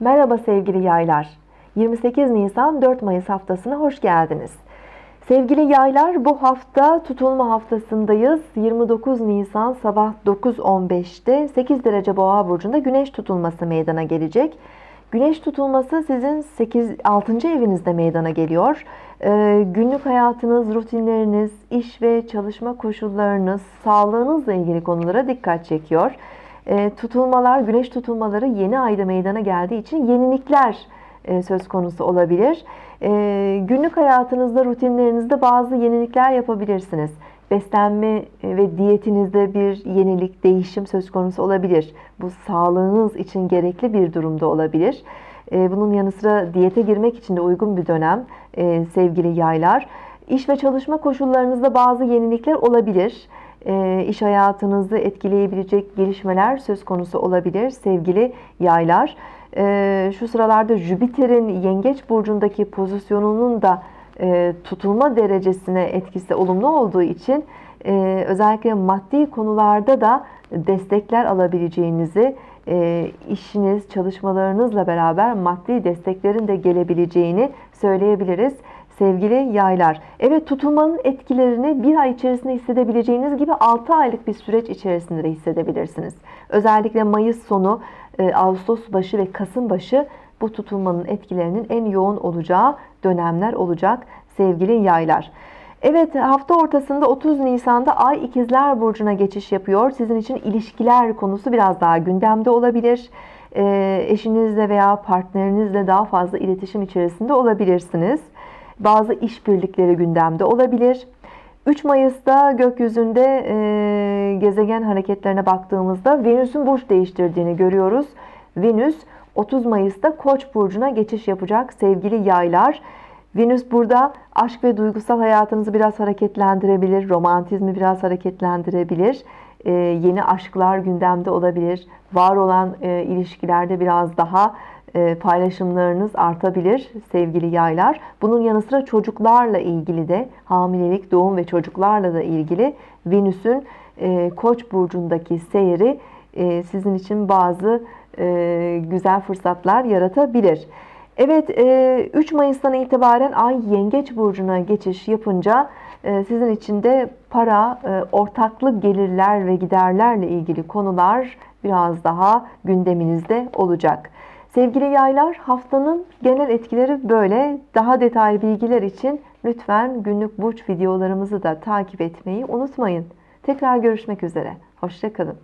Merhaba sevgili yaylar. 28 Nisan 4 Mayıs haftasına hoş geldiniz. Sevgili yaylar bu hafta tutulma haftasındayız. 29 Nisan sabah 9.15'te 8 derece boğa burcunda güneş tutulması meydana gelecek. Güneş tutulması sizin 8 6. evinizde meydana geliyor. Ee, günlük hayatınız, rutinleriniz, iş ve çalışma koşullarınız, sağlığınızla ilgili konulara dikkat çekiyor. Ee, tutulmalar, güneş tutulmaları yeni ayda meydana geldiği için yenilikler e, söz konusu olabilir. E, günlük hayatınızda, rutinlerinizde bazı yenilikler yapabilirsiniz. Beslenme e, ve diyetinizde bir yenilik, değişim söz konusu olabilir. Bu sağlığınız için gerekli bir durumda olabilir. Bunun yanı sıra diyete girmek için de uygun bir dönem sevgili yaylar. İş ve çalışma koşullarınızda bazı yenilikler olabilir. İş hayatınızı etkileyebilecek gelişmeler söz konusu olabilir sevgili yaylar. Ee, şu sıralarda Jüpiter'in Yengeç burcundaki pozisyonunun da e, tutulma derecesine etkisi olumlu olduğu için e, özellikle maddi konularda da destekler alabileceğinizi, e, işiniz, çalışmalarınızla beraber maddi desteklerin de gelebileceğini söyleyebiliriz sevgili yaylar. Evet tutulmanın etkilerini bir ay içerisinde hissedebileceğiniz gibi 6 aylık bir süreç içerisinde de hissedebilirsiniz. Özellikle Mayıs sonu, e, Ağustos başı ve Kasım başı bu tutulmanın etkilerinin en yoğun olacağı dönemler olacak sevgili yaylar. Evet hafta ortasında 30 Nisan'da Ay İkizler Burcu'na geçiş yapıyor. Sizin için ilişkiler konusu biraz daha gündemde olabilir. E, eşinizle veya partnerinizle daha fazla iletişim içerisinde olabilirsiniz. Bazı işbirlikleri gündemde olabilir. 3 Mayıs'ta gökyüzünde e, gezegen hareketlerine baktığımızda Venüs'ün burç değiştirdiğini görüyoruz. Venüs 30 Mayıs'ta Koç burcuna geçiş yapacak sevgili yaylar. Venüs burada aşk ve duygusal hayatınızı biraz hareketlendirebilir, romantizmi biraz hareketlendirebilir. E, yeni aşklar gündemde olabilir. Var olan e, ilişkilerde biraz daha paylaşımlarınız artabilir sevgili yaylar. Bunun yanı sıra çocuklarla ilgili de hamilelik, doğum ve çocuklarla da ilgili Venüs'ün e, Koç burcundaki seyri e, sizin için bazı güzel fırsatlar yaratabilir. Evet 3 Mayıs'tan itibaren Ay Yengeç burcuna geçiş yapınca sizin için de para, ortaklık gelirler ve giderlerle ilgili konular biraz daha gündeminizde olacak. Sevgili yaylar haftanın genel etkileri böyle. Daha detaylı bilgiler için lütfen günlük burç videolarımızı da takip etmeyi unutmayın. Tekrar görüşmek üzere. Hoşçakalın.